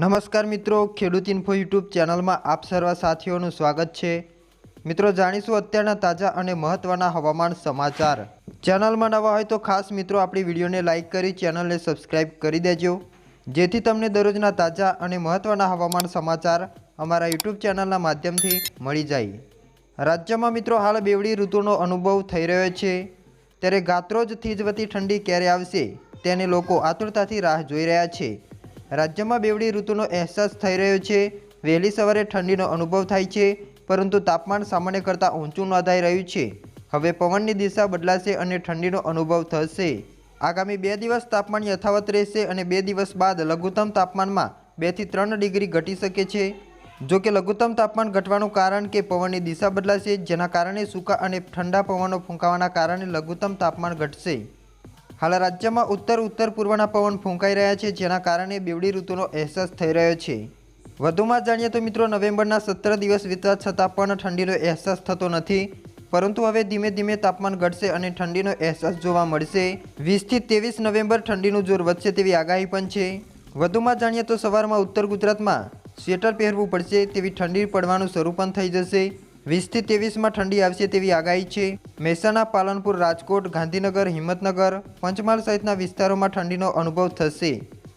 નમસ્કાર મિત્રો, ખેડૂત ઇન્ફો યુટ્યુબ ચેનલમાં આપ સર્વ સાથીઓનું સ્વાગત છે. મિત્રો, જાણીશું અત્યારના તાજા અને મહત્ત્વના હવામાન સમાચાર. ચેનલમાં નવા હોય તો ખાસ મિત્રો આપણી વિડીયોને લાઇક કરી ચેનલને સબસ્ક્રાઇબ કરી દેજો. જેથી તમને દરરોજના તાજા અને મહત્ત્વના હવામાન સમાચાર અમારા યુટ્યુબ ચેનલના માધ્યમથી મળી જાય. રાજ્યમાં મિત્રો હાલ બેવડી ઋતુનો અનુભવ થઈ રહ્યો છે. ત્યારે ગાત્રોજ થીજવતી ઠંડી ક્યારે આવશે, તેને લોકો આતુરતાથી રાહ જોઈ રહ્યા છે. રાજ્યમાં બેવડી ઋતુનો અહેસાસ થઈ રહ્યો છે. વહેલી સવારે ઠંડીનો અનુભવ થાય છે, પરંતુ તાપમાન સામાન્ય કરતાં ઊંચું નોંધાઈ રહ્યું છે. હવે પવનની દિશા બદલાશે અને ઠંડીનો અનુભવ થશે. આગામી બે દિવસ તાપમાન યથાવત રહેશે અને બે દિવસ બાદ લઘુત્તમ તાપમાનમાં બેથી ત્રણ ડિગ્રી ઘટી શકે છે. જો કે લઘુત્તમ તાપમાન ઘટવાનું કારણ કે પવનની દિશા બદલાશે, જેના કારણે સૂકા અને ઠંડા પવનો ફૂંકાવાના કારણે લઘુત્તમ તાપમાન ઘટશે. હાલ રાજ્યમાં ઉત્તર ઉત્તર પૂર્વના પવન ફૂંકાઈ રહ્યા છે, જેના કારણે બેવડી ઋતુનો અહેસાસ થઈ રહ્યો છે. વધુમાં જાણીએ તો મિત્રો, નવેમ્બરના સત્તર દિવસ વીતવા છતાં પણ ઠંડીનો અહેસાસ થતો નથી. પરંતુ હવે ધીમે ધીમે તાપમાન ઘટશે અને ઠંડીનો અહેસાસ જોવા મળશે. વીસથી ત્રેવીસ નવેમ્બર ઠંડીનું જોર વધશે તેવી આગાહી પણ છે. વધુમાં જાણીએ તો સવારમાં ઉત્તર ગુજરાતમાં સ્વેટર પહેરવું પડશે તેવી ઠંડી પડવાનું શરૂ પણ થઈ જશે. વીસથી ત્રેવીસમાં ઠંડી આવશે તેવી આગાહી છે. મહેસાણા, પાલનપુર, રાજકોટ, ગાંધીનગર, હિંમતનગર, પંચમહાલ સહિતના વિસ્તારોમાં ઠંડીનો અનુભવ થશે.